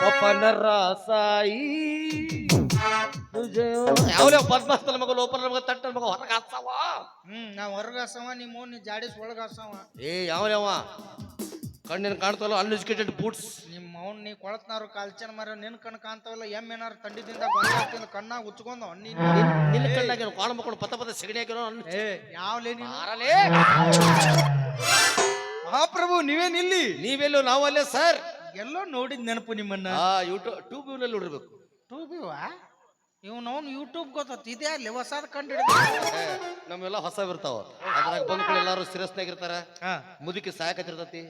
ಪಪ್ಪನ ರಾಸಾಯಿ. ಯಾವಲೇ ಪದ್ಮಸ್ಥಲ ಮಗ ಲೋಪನ ಮಗ ತಟ್ಟನ ಮಗ ಹೊರಗೆ ಹ್ಮ್ ನಾ ಹೊರಗ ಹಸವ ನಿಮ್ಮ ನೀ ಜಾಡಿಸ್ ಒಳಗ ಹಸವ ಏ ಯಾವ್ಯಾವ ಕಣ್ಣಿನ ಕಾಣ್ತಾವಲ್ಲ ಅನ್ಎಜುಕೇಟೆಡ್ ಬೂಟ್ಸ್ ನಿಮ್ಮ ಅವ್ನ ನೀ ಕೊಳತ್ನಾರು ಕಾಲ್ಚನ್ ಮರ ನಿನ್ ಕಣ್ ಕಾಣ್ತಾವಲ್ಲ ಎಂ ಏನಾರು ತಂಡಿದಿಂದ ಗೊಂಜಾಗ್ತಿಂದ ಕಣ್ಣಾಗ ಉಚ್ಕೊಂಡು ನೀನ್ ನಿನ್ನ ಕಣ್ಣಾಗ ಕಾಣ ಮಕ್ಕಳು ಪತ ಪತ ಸಗಣಿ ಹಾಕಿರೋ ಏ ಯಾವ್ಲೇ ಮಹಾಪ್ರಭು ನೀವೇನಿಲ್ಲಿ ನೀವೆಲ್ಲೋ ನಾವಲ್ಲೇ ಸರ್. ಎಲ್ಲೋ ನೋಡಿದ್ ನೆನಪು ನಿಮ್ಮನ್ನ. ಆ ಯೂಟ್ಯೂಬ್ ಟ್ಯೂಬ್ನಲ್ಲಿ ನೋಡಿರ್ಬೇಕು. ಟೂಬಿವಾ ಇವ್ನವ್ನು ಯೂಟ್ಯೂಬ್ ಗೊತ್ತ ಇದೇ ಅಲ್ಲಿ ಹೊಸದ ಕಂಡು ಏ, ನಮ್ಮೆಲ್ಲ ಹೊಸ ಇರ್ತಾವ. ಅದ್ರಾಗ ಬಂದ್ಕೊಳ್ಳಿ ಎಲ್ಲಾರು ಸಿರಸ್ನಾಗಿರ್ತಾರ ಹಾ. ಮುದುಕಿ ಸಾಯಕತ್ತಿರ್ತತಿ.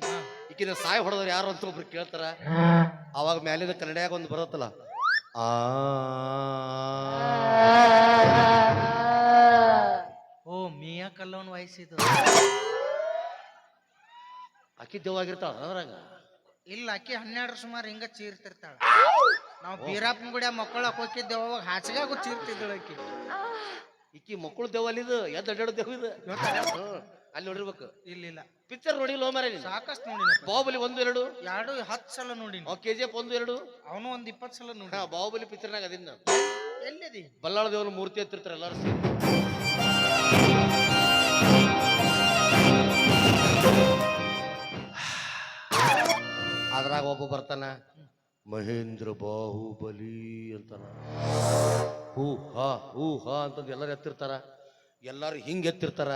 ಈಕಿನ ಸಾಯ ಹೊಡೆದ್ರ ಯಾರು ಅಂತ ಒಬ್ರು ಕೇಳ್ತಾರ. ಅವಾಗ ಮ್ಯಾಲಿನ ಕನ್ನಡಿಯಾಗ ಒಂದು ಬರತ್ತಲ್ಲ. ಆ. ಓ ಮಿಯಾ ಕಲ್ಲವನ್ ವಯಸ್ಸಿದು. ಅಕ್ಕಿ ಅದ್ರಾಗ. ಇಲ್ಲ ಅಕ್ಕಿ ಹನ್ನೆರಡು ಸುಮಾರು ಹಿಂಗ ಚೀರ್ತಿರ್ತಾಳ. ನಾವು ಬೀರಾಪನ ಗುಡಿಯ ಮಕ್ಕಳ ಹೋಗಿದ್ದೇವ ಅವಾಗ ಹಾಸಿಗಾಗು ಚೀರ್ತಿದ್ದಳು ಅಕ್ಕಿ. ಇಕ್ಕಿ ಮಕ್ಕಳು ದೇವ ಅಲ್ಲಿ ಇದು ಎದ್ದು ಅಡ್ಡಾಡೋ ದೇವ ಇದು? ಅಲ್ಲಿ ನೋಡಿರ್ಬೇಕು. ಇಲ್ಲ ಇಲ್ಲ. ಪಿಕ್ಚರ್ ನೋಡಿಲ್ಲ ಮರ ಸಾಕಷ್ಟು ನೋಡಿನ ಬಾಹುಬಲಿ ಒಂದು ಎರಡು? ಎರಡು ಹತ್ತು ಸಲ ನೋಡಿನಿ. ಕೆ ಜಿ ಎಫ್ ಒಂದು ಎರಡು? ಅವನು ಒಂದ್ ಇಪ್ಪತ್ತು ಸಲ ನೋಡಿ ಬಾಹುಬಲಿ ಪಿಕ್ಚರ್ನಾಗ ಅದಿನ್ನ ಎಲ್ಲಿದೆ? ಬಲ್ಲಾಳ ದೇವರ ಮೂರ್ತಿ ಎತ್ತಿರ್ತಾರೆ ಎಲ್ಲರೂ ಸೇರಿ. ಅದ್ರಾಗ ಮಹೇಂದ್ರ ಬಾಹುಬಲಿ ಅಂತಾನ. ಹೂ ಹಾ ಹೂ ಹಾ ಅಂತಂದು ಎಲ್ಲರೂ ಎತ್ತಿರ್ತಾರ. ಎಲ್ಲಾರು ಹಿಂಗೆ ಎತ್ತಿರ್ತಾರ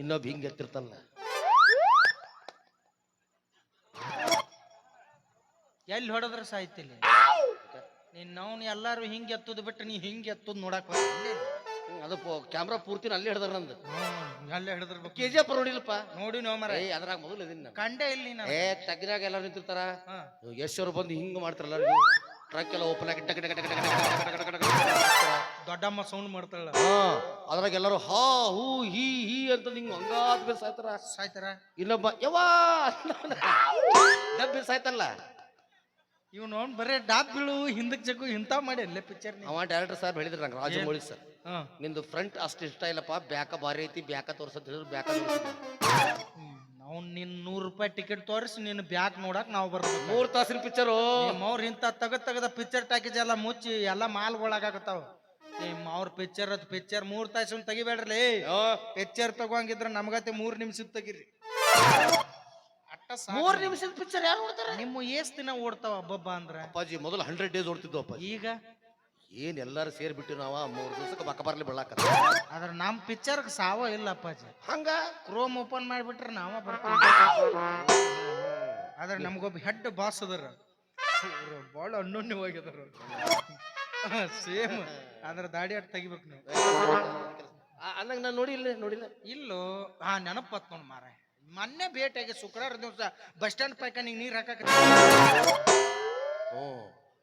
ಇನ್ನೊಬ್ಬ ಹಿಂಗೆ ಎತ್ತಿರ್ತಾನ ಎಲ್ಲಿ ಹೊಡೆದ್ರ ಸಾಯ್ತಿಲ್ಲ. ನೀನ್ ನಾವು ಎಲ್ಲಾರು ಹಿಂಗ್ ಎತ್ತದ್ ಬಿಟ್ಟು ನೀ ಹಿಂಗೆ ಎತ್ತದ್ ನೋಡಕ್ ಅದು ಕ್ಯಾಮ್ರಾ ಪೂರ್ತಿ ಅಲ್ಲೇ ಹಿಡಿದ್ರ ನಂದು ಅಲ್ಲೇ ಹಿಡಿದಿರ್ಬೇಕು ಕೆ ಜಿ ಎಫ್ ನೋಡಿಲ್ಲಪ್ಪ ನೋಡಿ ನೋ ಮರ ಅದ್ರಾಗ ಮೊದಲು ಇದನ್ನ ಕಂಡೇ ಇಲ್ಲಿ ಏ ತಗ್ಗಿನಾಗ ಎಲ್ಲರೂ ನಿಂತಿರ್ತಾರ ಯಶ್ವರು ಬಂದು ಹಿಂಗ್ ಮಾಡ್ತಾರಲ್ಲ ಟ್ರಕ್ ಎಲ್ಲ ಓಪನ್ ಆಗಿ ದೊಡ್ಡಮ್ಮ ಸೌಂಡ್ ಮಾಡ್ತಾಳ ಅದ್ರಾಗ ಎಲ್ಲರೂ ಹಾ ಹೂ ಹಿ ಹೀ ಅಂತ ನಿಂಗ್ ಹಂಗಾದ್ ಮೇಲೆ ಸಾಯ್ತಾರ ಸಾಯ್ತಾರ ಇನ್ನೊಬ್ಬ ಯವಾ ಡಬ್ಬಿ ಸಾಯ್ತಲ್ಲ ಇವ್ ನೋಡ್ ಬರೇ ಡಾಬ್ ಬೀಳು ಹಿಂದಕ್ಕೆ ಜಗ್ಗು ಇಂಥ ಮಾಡಿ ಅಲ್ಲೇ ಪಿಕ್ಚರ್ ಅವ ಡೈರೆಕ್ಟರ್ ಸಾಹೇಬ್ ಹೇಳಿದ್ರು ರಾಜ ರಾಜಮೌಳಿ ಸರ್ ನಿಂದು ಫ್ರಂಟ್ ಅಷ್ಟು ಇಷ್ಟ ಇಲ್ಲಪ್ಪ. ಬ್ಯಾಕ ಭಾರಿ ಐತಿ ಬ್ಯಾಕ ತೋರ್ಸಂತ ಹೇಳಿದ್ರು ಬ್ಯಾಕ ನಾವು ನಿನ್ ನೂರ್ ರೂಪಾಯಿ ಟಿಕೆಟ್ ತೋರಿಸಿ ನಿನ್ನ ಬ್ಯಾಕ್ ನೋಡಕ್ ನಾವು ಬರ್ತೀವಿ. ಮೂರ್ ತಾಸಿನ ಪಿಕ್ಚರು ಅವ್ರ ಇಂತ ತಗದ್ ತಗದ ಪಿಕ್ಚರ್ ಟ್ಯಾಕೇಜ್ ಎಲ್ಲ ಮುಚ್ಚಿ ಎಲ್ಲ ಮಾಲ್ಗಳಾಗತ್ತಾವ ನಿಮ್ಮ ಅವ್ರ ಪಿಕ್ಚರ್ ಅದು ಪಿಕ್ಚರ್ ಮೂರ್ ತಾಸು ತೆಗಿಬೇಡ್ರಿ. ಪಿಕ್ಚರ್ ತಗೋಂಗಿದ್ರೆ ನಮ್ಗತೆ ಮೂರ್ ನಿಮಿಷದ ತೆಗಿರಿ. ಮೂರ್ ನಿಮಿಷದ ಪಿಕ್ಚರ್ ಯಾರು ನಿಮ್ಮ ಏಸ್ ದಿನ ಓಡ್ತಾವ ಹಬ್ಬಬ್ಬ ಅಂದ್ರೆ. ಅಪ್ಪಾಜಿ ಮೊದಲು ಹಂಡ್ರೆಡ್ ಡೇಸ್ ಓಡ್ತಿದ್ವು ಈಗ ಏನ್ ಎಲ್ಲಾರು ಸೇರ್ಬಿಟ್ಟು ನಾವ ಮೂರ್ ದಿವಸಕ್ಕೆ ಬಕ್ಕ ಬರ್ಲಿ ಬೆಳಕ ಆದ್ರೆ ನಮ್ ಪಿಕ್ಚರ್ ಸಾವ ಇಲ್ಲ ಅಪ್ಪಾಜಿ. ಹಂಗ? ಕ್ರೋಮ್ ಓಪನ್ ಮಾಡ್ಬಿಟ್ರೆ ನಾವ ಬರ್ತೀವಿ. ಆದ್ರೆ ನಮ್ಗೊಬ್ಬ ಹೆಡ್ ಬಾಸ್ ಅದರ. ಬಹಳ ಅಣ್ಣು ಹೋಗಿದಾರ ಸೇಮ್ ಆದ್ರೆ ದಾಡಿ ಅಟ್ ತೆಗಿಬೇಕು ನೀವು. ಅಂದಂಗ ನಾನು ನೋಡಿಲ್ಲ ನೋಡಿಲ್ಲ? ಇಲ್ಲೋ ಹಾ ನೆನಪತ್ ನೋಡ್ ಮಾರ ಮೊನ್ನೆ ಭೇಟಿಯಾಗಿ ಶುಕ್ರವಾರ ದಿವಸ ಬಸ್ ಸ್ಟ್ಯಾಂಡ್ ಪೈಕ ನೀರ್ ಹಾಕಕ್ಕೆ ಹ್ಞೂ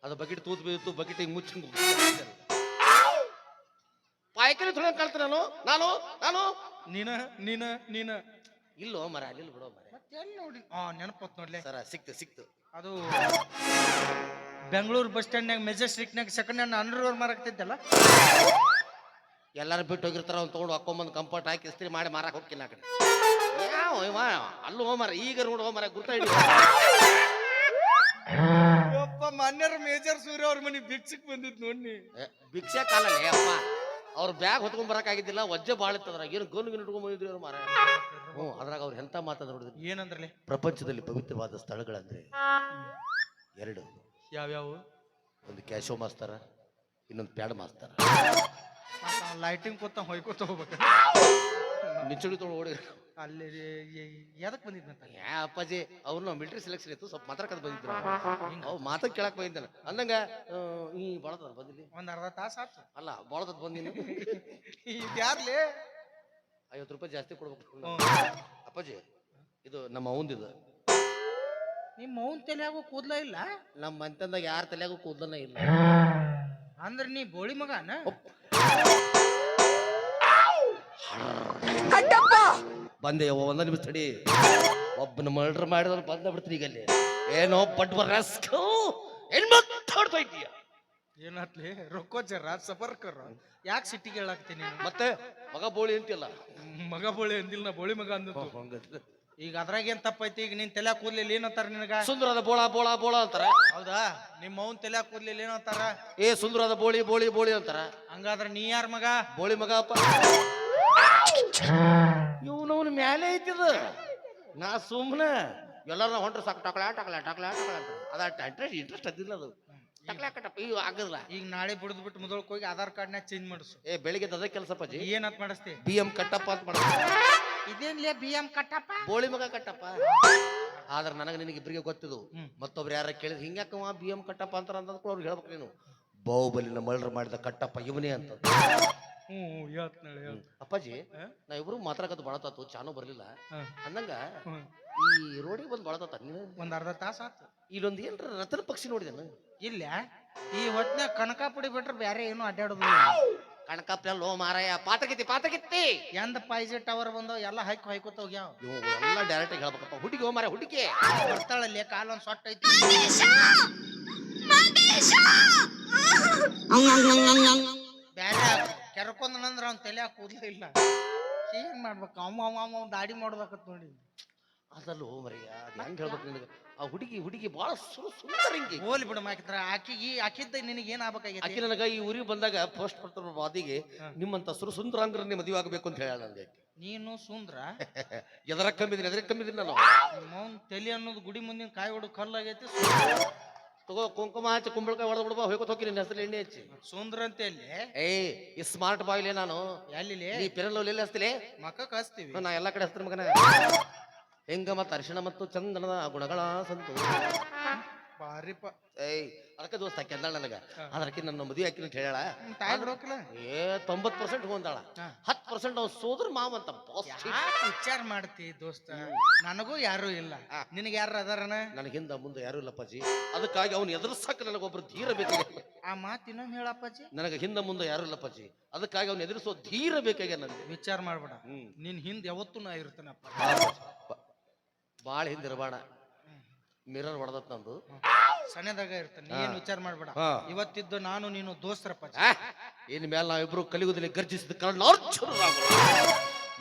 ಅದು ಬಕೆಟ್ ತೂತ್ ಬೀಳ್ತು ಬಕೆಟ್ ಹಿಂಗೆ ಮುಚ್ಚಿ ಪಾಯ್ಕಲಿ ತೊಗೊಂಡ್ ಕಾಣ್ತ ನಾನು? ನಾನು? ನಾನು? ನೀನ ನೀನ ನೀನ. ಇಲ್ಲೋ ಮರ ಅಲ್ಲಿಲ್ಲ ಬಿಡೋ ಮರ. ಮತ್ತೆ ಎಲ್ಲಿ ನೋಡಿ? ಹಾ ನೆನಪತ್ ನೋಡ್ಲಿ. ಸರ ಸಿಕ್ತು ಸಿಕ್ತು. ಅದು ಬೆಂಗಳೂರು ಬಸ್ ಸ್ಟ್ಯಾಂಡ್ನಾಗ ಮೆಜೆಸ್ಟಿಕ್ನಾಗ ಸೆಕೆಂಡ್ ಹ್ಯಾಂಡ್ ಅಂಡರ್ವೇರ್ ಮಾರಾಕ್ತಿದ್ದಲ್ಲ ಎಲ್ಲಾರು ಬಿಟ್ಟು ಹೋಗಿರ್ತಾರ ಅವ್ನು ತೊಗೊಂಡು ಹಾಕೊಂಬಂದು ಕಂಫರ್ಟ್ ಹಾಕಿ ಇಸ್ತ್ರಿ ಮಾಡಿ ಮಾರಕ್ ಹೋಗ್ತೀನಿ ಆ ಕಡೆ. ಯಾವ ಅಲ್ಲೂ ಹೋಮರ ಈಗ ನೋಡು ಹೋಮರ ಗುರ್ತ ಹಿಡಿ ಮನ್ಯರ ಮೇಜರ್ ಸೂರ್ಯ ಅವ್ರ ಮನೆ ಭಿಕ್ಷಕ್ ಬಂದಿದ್ ನೋಡಿ ಭಿಕ್ಷೆ ಕಾಲಲ್ಲ ಅಪ್ಪ. ಅವ್ರ ಬ್ಯಾಗ್ ಹೊತ್ಕೊಂಡ್ ಬರಕಾಗಿದ್ದಿಲ್ಲ ವಜ್ಜೆ ಭಾಳ ಇತ್ತು ಅದ್ರಾಗ. ಏನು ಗನ್ ಗಿನ್ ಇಟ್ಕೊಂಡ್ ಬಂದಿದ್ರು ಅವ್ರು ಮಾರ ಹ್ಞೂ ಅದ್ರಾಗ ಅವ್ರು ಎಂತ ಮಾತಾಡ್ ನೋಡಿದ್ರು? ಏನಂದ್ರಲ್ಲಿ? ಪ್ರಪಂಚದಲ್ಲಿ ಪವಿತ್ರವಾದ ಸ್ಥಳಗಳಂದ್ರೆ ಎರಡು. ಯಾವ್ಯಾವು? ಒಂದು ಕ್ಯಾಶೋ ಮಾಸ್ತರ ಇನ್ನೊಂದು ಪ್ಯಾಡ್ ಮಾಸ್ತರ. ಲೈಟಿಂಗ್ ಕೊತ್ತ ಹೊಯ್ಕೋತ ಹೋಗ್ಬೇಕು. ನಿಚ್ಚುಡಿ ತೊಗೊಂಡು ಓಡಿ. ಅಲ್ಲಿ ಎದಕ್ ಬಂದಿದ್ನಂತ ಯಾ ಅಪ್ಪಾಜಿ ಅವ್ರನ್ನ ಮಿಲಿಟರಿ ಸೆಲೆಕ್ಷನ್ ಇತ್ತು ಸ್ವಲ್ಪ ಮಾತಾಡ್ಕೊಂಡು ಬಂದಿದ್ರು ಅವ್ ಮಾತಾಡ್ ಕೇಳಕ್ ಬಂದಿದ್ದಾನೆ ಅಂದಂಗ ಈ ಬಳದ ಬಂದಿಲ್ಲಿ? ಒಂದ್ ಅರ್ಧ ತಾಸ ಆತು. ಅಲ್ಲ ಬಳದ ಬಂದಿನಿ ಇದ್ಯಾರ್ಲಿ ಐವತ್ತು ರೂಪಾಯಿ ಜಾಸ್ತಿ ಕೊಡ್ಬೇಕು ಅಪ್ಪಾಜಿ ಇದು ನಮ್ಮ ಅವಂದಿದು ನಿಮ್ಮ ಅವನ್ ತಲೆಯಾಗು ಕೂದ್ಲ ಇಲ್ಲ? ನಮ್ಮ ಮಂತಂದಾಗ ಯಾರ ತಲೆಯಾಗೂ ಕೂದ್ಲನ ಇಲ್ಲ. ಅಂದ್ರೆ ನೀ ಬೋಳಿ ಮಗನ? ಬಂದೆ ಒಂದ ನಿಮಿಷ ತಡಿ. ಒಬ್ಬನ ಮರ್ಡರ್ ಮಾಡಿದ್ರೆ ಬಂದ ಬಿಡ್ತೀನಿ ಈಗ ಅಲ್ಲಿ. ಏನೋ ಪಟ್ ಏನ್ ಮಾತಾಡ್ತಾ ಇದೀಯ ಏನಾತ್ಲಿ ರೊಕ್ಕೋ ಜರ ಸಫರ್ಕರ್ ಯಾಕೆ ಸಿಟ್ಟಿಗೆ ಹೇಳಾಕ್ತೀನಿ ಮತ್ತೆ ಮಗ ಬೋಳಿ ಅಂತಿಲ್ಲ ಮಗ ಬೋಳಿ ಅಂದಿಲ್ಲ ನಾ ಬೋಳಿ ಮಗ ಅಂದ ಈಗ ಅದ್ರಾಗ ಏನ್ ತಪ್ಪೈತಿ? ಈಗ ನಿನ್ ತಲೆ ಕೂದ್ಲಿಲ್ಲ ಏನಂತಾರ ನಿನಗ? ಸುಂದರದ ಬೋಳ ಬೋಳ ಬೋಳ ಅಂತಾರ. ಹೌದಾ? ನಿಮ್ಮ ಅವ್ನ್ ತಲೆ ಕೂದ್ಲಿಲ್ಲ ಏನಂತಾರ ಏ ಸುಂದರದ ಬೋಳಿ ಬೋಳಿ ಬೋಳಿ ಅಂತಾರ. ಹಂಗಾದ್ರ ನೀ ಯಾರ ಮಗ? ಬೋಳಿ ಮಗ ಅಪ್ಪ. ಮ್ಯಾಲೆ ಐತಿದ. ನಾ ಸುಮ್ಮನೆ ಎಲ್ಲರನ್ನ ಹೊಂಟ್ರೆ ಸಾಕು ಟಕಳ ಟಕಳ ಟಕಳ ಟಕಲ ಅಂತ. ಅದ ಇಂಟ್ರೆಸ್ಟ್ ಇಂಟ್ರೆಸ್ಟ್ ಅದಿಲ್ಲ ಅದು. ಟಕಳ ಕಟ್ಟಪ್ಪ ಇವು ಆಗಲ್ಲ ಈಗ ನಾಳೆ ಬಿಡದ್ ಬಿಟ್ಟು ಮೊದಲಕ್ಕೆ ಹೋಗಿ ಆಧಾರ್ ಕಾರ್ಡ್ನ್ಯಾಗ ಚೇಂಜ್ ಮಾಡಿಸು. ಏ ಬೆಳಿಗ್ಗೆ ಅದೇ ಕೆಲಸ ಪಜಿ ಏನಂತ ಮಾಡಿಸ್ತಿ? ಬಿ ಎಂ ಕಟ್ಟಪ್ಪ ಅಂತ ಮಾಡ ಇದೇನ್ಲೇ ಬಿ ಎಂ ಕಟ್ಟಪ್ಪ? ಬೋಳಿ ಮಗ ಕಟ್ಟಪ್ಪ. ಆದ್ರೆ ನನಗೆ ನಿನಗೆ ಇಬ್ಬರಿಗೆ ಗೊತ್ತಿದ್ದು. ಮತ್ತೊಬ್ರು ಯಾರ ಕೇಳಿದ್ರೆ ಹಿಂಗ್ಯಾಕವ ಬಿ ಎಂ ಕಟ್ಟಪ್ಪ ಅಂತಾರ ಅಂತ ಅವ್ರಿಗೆ ಹೇಳ್ಬೇಕು ನೀನು. ಬಾಹುಬಲಿನ ಮಳರ್ ಮಾಡಿದ ಕಟ್ಟಪ್ಪ ಇವನೇ ಅಂತ. ಹ್ಞೂ ಅಪ್ಪಾಜಿ? ನಾ ಇಬ್ರು ಮಾತಾಡಕತ್ತು ಬಳತಾತು ಚಾನು ಬರ್ಲಿಲ್ಲ. ಅಂದಂಗ ಈ ರೋಡಿಗೆ ಬಂದು ಬಳತಾತ ನೀನು? ಒಂದ್ ಅರ್ಧ ತಾಸ ಆತು. ಇಲ್ಲೊಂದು ಏನ್ರ ರತನ ಪಕ್ಷಿ ನೋಡಿದೆನು ಇಲ್ಲ ಈ ಹೊತ್ನ್ಯಾಗ ಕನಕಾಪುಡಿ ಬಿಟ್ರೆ ಬೇರೆ ಏನು ಅಡ್ಡಾಡೋದು ಲೋ ಮಾರಾಯ ಪಾತಗಿತ್ತಿ ಪಾತಗಿತ್ತಿ ಎಂದ ಪೈಜೆ ಟವರ್ ಬಂದು ಎಲ್ಲ ಹೈಕ್ ಹೈಕೋತ ಹೋಗ್ಯಾವ. ಇವು ಎಲ್ಲ ಡೈರೆಕ್ಟ್ ಹೇಳ್ಬೇಕಪ್ಪ ಹುಡುಗಿ ಹೋ ಮಾರ ಹುಡುಗಿ! ಬರ್ತಾಳಲ್ಲಿ ಕಾಲ್ ಒಂದ್ ಸೊಟ್ಟ ಐತಿ. ಬ್ಯಾರೆ ಕೆರ್ಕೊಂಡಂದ್ರ ಅವ್ನ ತಲೆ ಕೂದ್ಲ ಇಲ್ಲ. ಏನ್ ಮಾಡ್ಬೇಕು? ಅಮ್ಮ ಅಮ್ಮ ಅಮ್ಮ ದಾಡಿ ಮಾಡ್ಬೇಕತ್ ನೋಡಿ. ಅದಲ್ಲ ಹೋಗ್ರಿ ಅದು ಹೆಂಗ್ ಹೇಳ್ಬೇಕು ನಿನಗೆ? ಆ ಹುಡುಗಿ ಹುಡುಗಿ ಭಾಳ ಸುರು ಸುಂದರಂಗಿ ಹೋಲಿ ಬಿಡು ಮಾಕಿದ್ರ ಆಕಿಗೆ ಆಕಿದ್ದ ನಿನಗೆ ಏನ್ ಆಗ್ಬೇಕಾಗೈತಿ? ಆಕೆ ನನಗ ಈ ಊರಿಗೆ ಬಂದಾಗ ಪೋಸ್ಟ್ ಬರ್ತಾರ ಬಾದಿಗೆ ನಿಮ್ಮಂತ ಸುರು ಸುಂದರಾಂಗ್ರನ್ನೇ ಮದುವೆ ಆಗಬೇಕು ಅಂತ ಹೇಳ ನನಗೆ ನೀನು ಸುಂದ್ರ? ಎದರ ಕಂಬಿದ್ರಿ ಎದರ ಕಮ್ಮಿದ್ದೀನಿ ನಾನು? ಅವ್ನ ತಲೆ ಅನ್ನೋದು ಗುಡಿ ಮುಂದಿನ ಕಾಯಿ ಹೊಡು ಕಲ್ಲಾಗೈತಿ ತಗೋ ಕುಂಕುಮ ಹಚ್ಚಿ ಕುಂಬಳಕಾಯಿ ಹೊಡೆದು ಬಿಡ್ಬಾ ಹೋಯ್ಕೊತ ಹೋಗಿ ನಿನ್ನ ಹೆಸರು ಎಣ್ಣೆ ಹಚ್ಚಿ. ಸುಂದ್ರ ಅಂತ ಎಲ್ಲಿ? ಏಯ್ ಈ ಸ್ಮಾರ್ಟ್ ಬಾಯ್ಲೆ ನಾನು. ಎಲ್ಲಿ ನೀ ಪೆರಲ್ ಎಲ್ಲಿ ಹಸ್ತಿಲಿ ಮಕ್ಕ ಕಾಸ್ತೀವಿ ನಾ ಎಲ್ಲಾ ಕಡೆ ಹಚ್ತೀನಿ ಮಗನ. ಹೆಂಗ ಮತ್ತ ಅರಿಶಿಣ ಮತ್ತು ಚಂದನದ ಗುಣಗಳ ಸಂತು ಬಾರಿ ಪ ಏಯ್ ಅದಕ್ಕೆ ದೋಸ್ತ ಆಕೆ ನನಗೆ. ಅದಕ್ಕೆ ನನ್ನ ಮದುವೆ ಹಾಕಿ ಅಂತ ಹೇಳ ತಾಯಿ ಬಿಡೋಕಲ್ಲ ಏ ತೊಂಬತ್ ಪರ್ಸೆಂಟ್ ಹೊಂದಾಳ. ಹತ್ತು ಪರ್ಸೆಂಟ್ ಅವ್ನು ಸೋದ್ರ ಮಾವ ಅಂತ ಬಾಸ್ ಯಾಕೆ ವಿಚಾರ ಮಾಡ್ತಿ ದೋಸ್ತ? ನನಗೂ ಯಾರು ಇಲ್ಲ. ನಿನಗೆ ಯಾರು ಅದಾರನ? ನನಗೆ ಹಿಂದ ಮುಂದೆ ಯಾರು ಇಲ್ಲಪ್ಪಾಜಿ ಅದಕ್ಕಾಗಿ ಅವ್ನು ಎದುರಿಸಕ್ಕೆ ನನಗೊಬ್ರು ಧೀರ ಬೇಕಾಗ್ಯ ಆ ಮಾತು ಇನ್ನೊಮ್ಮೆ ಹೇಳಪ್ಪಾಜಿ ನನಗೆ ಹಿಂದೆ ಮುಂದೆ ಯಾರು ಇಲ್ಲಪ್ಪಾಜಿ ಅದಕ್ಕಾಗಿ ಅವ್ನು ಎದುರಿಸೋ ಧೀರ ಬೇಕಾಗ್ಯದ ನನಗೆ ವಿಚಾರ ಮಾಡ್ಬೇಡ. ಹ್ಮ್. ನಿನ್ ಹಿಂದೆ ಯಾವತ್ತೂ ನಾ ಇರ್ತಾನಪ್ಪ. ಭಾಳ ಹಿಂದಿರಬೇಡ. ಮಿರರ್ ಹೊಡೆದತ್ ನಂದು. ಸಣ್ಣದಾಗ ಇರ್ತೇನೆ ಏನ್ ವಿಚಾರ ಮಾಡ್ಬೇಡ. ಹಾ. ಇವತ್ತಿದ್ದು ನಾನು ನೀನು ದೋಸ್ತರಪ್ಪ ಆ, ಇನ್ ಮೇಲೆ ನಾವಿಬ್ರು ಕಲಿಯುವುದಲ್ಲಿ ಗರ್ಜಿಸಿದ ಕಾರಣ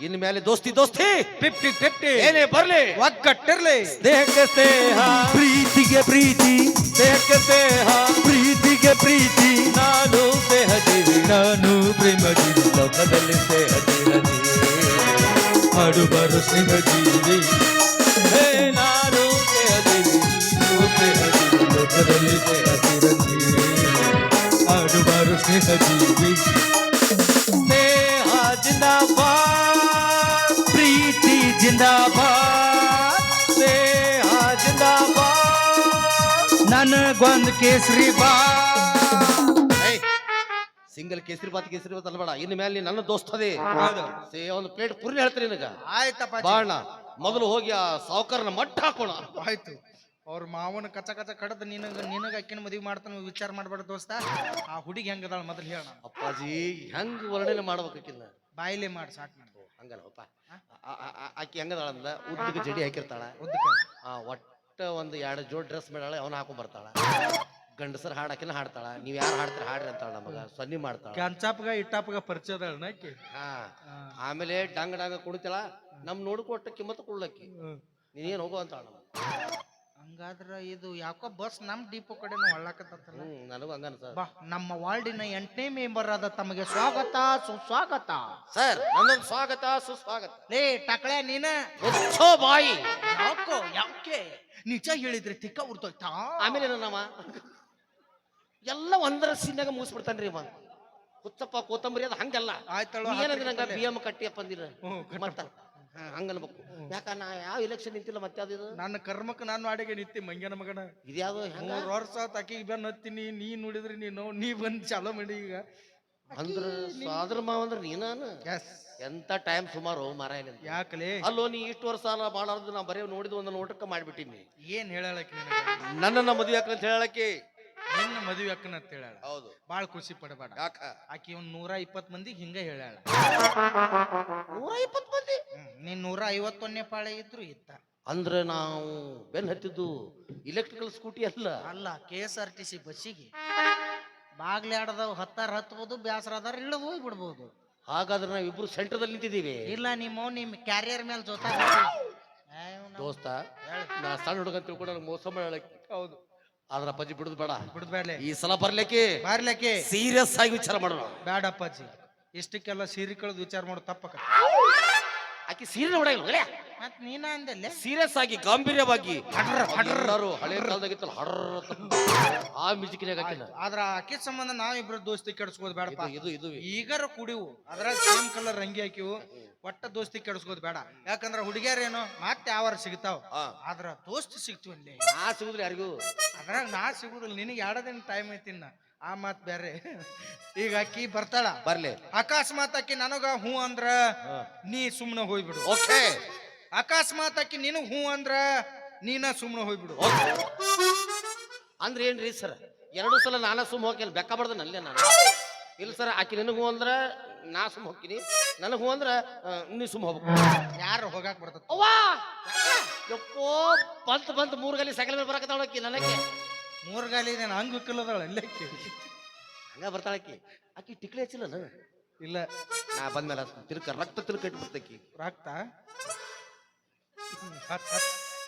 ಇನ್ ಮೇಲೆ ದೋಸ್ತಿ ದೋಸ್ತಿ. ಫಿಫ್ಟಿ ಫಿಫ್ಟಿ ಏನೇ ಬರ್ಲಿ. ಒಗ್ಗಟ್ಟಿರ್ಲಿ. ದೇಹಕ್ಕೆ ಸ್ನೇಹ. ಪ್ರೀತಿಗೆ ಪ್ರೀತಿ. ದೇಹಕ್ಕೆ ಸ್ನೇಹ. ಪ್ರೀತಿಗೆ ಪ್ರೀತಿ. ನಾನು ದೇಹ ಜೀವಿ. ನಾನು ಪ್ರೇಮ ಜೀವಿ. ಲೋಕದಲ್ಲಿ ಸ್ನೇಹ ಜೀವಿ ಹಾಡುಬರು ಸ್ನೇಹ ಜೀವಿ. ಜೀವಿ ಲೋಕದಲ್ಲಿ ಸ್ನೇಹ ಚಿರಂಜೀವಿ. ಹಾಡುಬರು ಸ್ನೇಹ ಜೀವಿ ಸ್ನೇಹ ಜಿಂದಾಬಾದ್ ಪ್ರೀತಿ ಜಿಂದಾಬಾದ್ ಸ್ನೇಹ ಜಿಂದಾಬಾದ್. ನನಗೊಂದು ಕೇಸರಿ ಬಾ. ಸಿಂಗಲ್ ಕೇಸರಿ ಬಾತ್ ಕೇಸರಿ ಬಾತ್ ಅಲ್ಬೇಡ ಇನ್ ಮೇಲೆ ನೀನ್ ನನ್ನ ದೋಸ್ತ ಸೇ ಒಂದು ಪ್ಲೇಟ್ ಪುರಿ ಹೇಳ್ತೀನಿ ನಿನಗ. ಆಯ್ತಪ್ಪ ಬಾಣ ಮೊದಲು ಹೋಗಿ ಆ ಸಾವುಕಾರನ ಮಟ್ಟ ಹಾಕೋಣ. ಆಯ್ತು. ಅವ್ರ ಮಾವನ ಕಚ ಕಚ ಕಡದ ನಿನಗ ನಿನಗ ಅಕ್ಕಿನ ಮದುವೆ ಮಾಡ್ತಾನ ವಿಚಾರ ಮಾಡ್ಬೇಡ ದೋಸ್ತ. ಆ ಹುಡುಗಿ ಹೆಂಗದಾಳ ಮೊದಲು ಹೇಳ ಅಪ್ಪಾಜಿ ಹೆಂಗ್ ವರ್ಣನೆ ಮಾಡ್ಬೇಕಿನ್ನ ಬಾಯಿಲೆ ಮಾಡಿ ಸಾಕು ನಾನು ಹಂಗಲ್ಲಪ್ಪ ಆಕಿ ಹೆಂಗದಾಳ ಅಂದ ಉದ್ದಕ್ಕೆ ಜಡಿ ಹಾಕಿರ್ತಾಳ. ಉದ್ದಕ್ಕೆ ಆ ಒಟ್ಟ ಒಂದು ಎರಡು ಜೋಡ್ ಡ್ರೆಸ್ ಮಾಡಾಳ ಅವನ ಹಾಕೊಂಡ್ ಬರ್ತಾಳ. ಗಂಡಸರ್ ಹಾಡ್ ಹಾಕಿನ ಹಾಡ್ತಾಳ. ನೀವ್ ಯಾರು ಹಾಡ್ತಾರ ಹಾಡ್ರಿ ಅಂತಾಳ ನಮಗ ಸನ್ನಿ ಮಾಡ್ತಾಳ. ಕೆಂಚಾಪ್ಗ ಇಟ್ಟಾಪಗ ಪರಿಚಯ ಅದಾಳ ನಕ್ಕಿ ಹಾ. ಆಮೇಲೆ ಡಂಗ್ ಡಂಗ ಕುಡಿತಾಳ ನಮ್ ನೋಡ್ಕೊಟ್ಟ ಕಿಮ್ಮತ್ ಕೊಡ್ಲಕ್ಕಿ. ನೀನೇನ್ ಹೋಗೋ ಅಂತಾಳ ನಮ್ಗೆ. ಹಂಗಾದ್ರ ಇದು ಯಾಕೋ ಬಸ್ ನಮ್ ಡಿಪೋ ಕಡೆ ಒಳ್ಳಾಕತ್ತಲ್ಲ ಹ್ಮ್ ನನಗೂ ಹಂಗ ಅನ್ಸ ಬಾ ನಮ್ಮ ವಾರ್ಡಿನ ಎಂಟನೇ ಮೆಂಬರ್ ಆದ ತಮಗೆ ಸ್ವಾಗತ ಸುಸ್ವಾಗತ. ಸರ್ ನನ್ನೊಂದು ಸ್ವಾಗತ ಸುಸ್ವಾಗತ. ಲೇ ಟಕಳೆ ನೀನ. ಮುಚ್ಚೋ ಬಾಯಿ. ಯಾಕೋ ಯಾಕೆ? ನಿಜ ಹೇಳಿದ್ರೆ ತಿಕ್ಕ ಉರ್ತೋಯ್ತಾ ಆಮೇಲೆ ನಮ್ಮ ಎಲ್ಲ ಒಂದರ ಸೀನ್ಯಾಗ ಮುಗಿಸ್ಬಿಡ್ತಾನ್ರಿ ಇವ. ಉತ್ತಪ್ಪ ಕೋತಂಬರಿ ಅದು ಹಂಗಲ್ಲ. ಆಯ್ತಳು ಏನಂದ್ರೆ ನಂಗೆ ಬಿ ಎಂ ಕಟ್ಟಿಯಪ್ಪ ಅಂದಿರ ಹ್ಞೂ, ಮತ್ತ ಹಾ, ಹಂಗ ಅನ್ಬೇಕು ಯಾಕ ನಾ ಯಾವ ಇಲೆಕ್ಷನ್ ನಿಂತಿಲ್ಲ ಮತ್ತೆ ಅದು ಇದು? ನನ್ನ ಕರ್ಮಕ್ಕೆ ನಾನು ಅಡಿಗೆ ನಿತ್ತಿ ಮಂಗ್ಯನ ಮಗನ. ಇದ್ಯಾವ್ದು ಹೆಂಗ? ಮೂರ್ ವರ್ಷ ತಾಕಿ ಬೆನ್ ಹತ್ತೀನಿ ನೀ ನೋಡಿದ್ರಿ ನೀನು ನೀ ಬಂದ್ ಚಾಲೋ ಮಾಡಿ ಈಗ. ಅಂದ್ರ ಸಾದ್ರ ಮಾವ ಅಂದ್ರ ನೀನಾನು ಎಸ್ ಎಂತ ಟೈಮ್ ಸುಮಾರು ಮಾರಾಯಲಿಂದ ಯಾಕಲೇ? ಅಲ್ಲೋ ನೀ ಇಷ್ಟು ವರ್ಷ ಅಲ್ಲ ಬಾಳ ನಾ ಬರೀ ನೋಡಿದ ಒಂದ್ ನೋಟಕ್ಕೆ ಮಾಡ್ಬಿಟ್ಟಿನಿ. ಏನ್ ಹೇಳಕ್ಕೆ ನಿನಗೆ? ನನ್ನನ್ನ ಮದುವೆ ಹಾಕಂತ ಹೇಳಕ್ಕೆ ನಿನ್ನ ಮದುವೆ ಅಕ್ಕನ ಅಂತ ಹೇಳ ಹೌದು. ಬಾಳ ಖುಷಿ ಪಡಬೇಡ. ಯಾಕ? ಆಕಿ ಒಂದ್ ನೂರ ಇಪ್ಪತ್ ಮಂದಿಗೆ ಹಿಂಗ ಹೇಳಾಳ. ನೂರ ಇಪ್ಪತ್ತು ಮಂದಿ? ಹ್ಮ್. ನೀನ್ ನೂರ ಐವತ್ತೊನ್ನೇ ಪಾಳೆ ಇದ್ರು ಇತ್ತ. ಅಂದ್ರೆ ನಾವು ಬೆನ್ ಹತ್ತಿದ್ದು ಇಲೆಕ್ಟ್ರಿಕಲ್ ಸ್ಕೂಟಿ ಅಲ್ಲ? ಅಲ್ಲ K S R T C ಬಸ್ಸಿಗೆ. ಬಾಗ್ಲಿ ಆಡದವ್ ಹತ್ತಾರ ಹತ್ಬೋದು ಬ್ಯಾಸರ ಅದಾರ ಇಳದ್ ಹೋಗಿ ಬಿಡ್ಬೋದು. ಹಾಗಾದ್ರೆ ನಾವಿಬ್ರು ಸೆಂಟರ್ದಲ್ಲಿ ನಿಂತಿದ್ದೀವಿ. ಇಲ್ಲ ನಿಮ್ಮ ನಿಮ್ ಕ್ಯಾರಿಯರ್ ಮೇಲೆ ಜೊತೆ ದೋಸ್ತ ನಾ ಸಣ್ಣ ಹುಡುಗ ಅಂತ ತಿಳ್ಕೊಂಡು ನನಗೆ ಮೋಸ ಮಾಡಕ್ಕೆ ಹೌದು. ಆದ್ರ ಅಪ್ಪಾಜಿ ಬಿಡುದು ಬೇಡ. ಬಿಡ್ಬೇಡ್ಲೆ ಈ ಸಲ ಬರ್ಲಿಕ್ಕೆ ಬರ್ಲಿಕ್ಕೆ? ಸೀರಿಯಸ್ ಆಗಿ ವಿಚಾರ ಮಾಡೋಣ. ಬೇಡ ಅಪ್ಪಾಜಿ. ಇಷ್ಟಕ್ಕೆಲ್ಲ ಸೀರೆ ಕಳೆದು ವಿಚಾರ ಮಾಡೋದು ತಪ್ಪಕ ಆಕಿ ಸೀರೆ ನೋಡಲ್ಲ ಮತ್ ನೀನ ಅಂದಲ್ಲೇ? ಸೀರಿಯಸ್ ಆಗಿ ಗಾಂಭೀರ್ಯವಾಗಿ. ಹಡ್ರರು ಹಳೆ ಕಾಲದಾಗಿತ್ತಲ್ಲ ಹಡ್ರ ಆ ಆ ಮ್ಯೂಸಿಕ್ನಾಗ ಹಾಕಿಲ್ಲ ಆದ್ರ ಆಕಿ ಸಂಬಂಧ ನಾವಿಬ್ರು ದೋಸ್ತಿ ಕೆಡ್ಸ್ಕೋದ್ ಬೇಡಪ್ಪ. ಇದು ಇದು ಈಗರ ಕುಡಿವು ಅದ್ರ ಸೇಮ್ ಕಲರ್ ರಂಗಿ ಹಾಕಿವು ಒಟ್ಟ ದೋಸ್ತಿ ಕೆಡ್ಸ್ಕೋದ್ ಬೇಡ. ಯಾಕಂದ್ರೆ ಹುಡುಗಿಯರೇನು ಮತ್ತೆ ಯಾವಾರ ಸಿಗ್ತಾವ. ಆದ್ರ ದೋಸ್ತಿ ಸಿಗ್ತೀವಲ್ಲಿ ನಾ ಸಿಗುದ್ರಿ ಯಾರಿಗೂ. ಅದ್ರಾಗ ನಾ ಸಿಗುದಿಲ್ಲ ನಿನಗೆ ಎರಡದಿನ ಟೈಮ್ ಐತಿನ್ನ ಆ ಮಾತ್ ಬೇರೆ ಈಗ ಅಕ್ಕಿ ಬರ್ತಾಳ. ಬರ್ಲಿ. ಅಕಸ್ಮಾತ್ ಅಕ್ಕಿ ನನಗ ಹೂ ಅಂದ್ರ ನೀ ಸುಮ್ನ ಹೋಗ್ಬಿಡು. ಓಕೆ. ಅಕಸ್ಮಾತ್ ಅಕ್ಕಿ ನಿನ್ ಹೂ ಅಂದ್ರ ನೀನ ಸುಮ್ನೆ ಹೋಗ್ಬಿಡು. ಅಂದ್ರೆ ಏನ್ರಿ ಸರ್? ಎರಡು ಸಲ ನಾನ ಸುಮ್ ಹೋಗಿಲ್ಲ ಬೆಕ್ಕ ಬಡ್ದ ಅಲ್ಲೇ ನಾನು. ಇಲ್ಲ ಸರ್ ಆಕಿ ನಿನಗೂ ಅಂದ್ರ ನಾ ಸುಮ್ ಹೋಗ್ತೀನಿ. ನನಗೆ ಹೂ ಅಂದ್ರ ನೀ ಸುಮ್ ಹೋಗ್ಬೇಕು. ಯಾರು ಹೋಗಾಕ್ ಬರ್ತದ? ಅವ್ವಾ! ಯಪ್ಪೋ ಬಂತ ಬಂತ ಮೂರ್ ಗಲಿ ಸೈಕಲ್ ಮೇಲೆ ಬರಕತ್ತಾಳಕಿ ನನಗೆ. ಮೂರ್ ಗಾಲಿ ಇದೇನ ಹಂಗ್ ವಿಕ್ಕಲದಳ ಅಲ್ಲೇ ಹಂಗ ಬರ್ತಾಳಕಿ ಆಕಿ. ಟಿಕ್ಲಿ ಹಚ್ಚಿಲ್ಲ ನಾನು ಇಲ್ಲ. ನಾ ಬಂದ್ಮೇಲೆ ತಿರ್ಕ ರಕ್ತ ತಿರ್ಕ ಬರ್ತಾಕಿ ರಕ್ತ?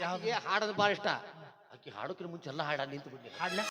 ಯಾವ್ದು ಹಾಡೋದು ಭಾಳ ಇಷ್ಟ. ಆಕಿ ಹಾಡೋಕ್ಕಿಂತ ಮುಂಚೆ ಎಲ್ಲ ಹಾಡ ನಿಂತು ಬಿಡ್ಲಿ ಹಾಡ್ಲ?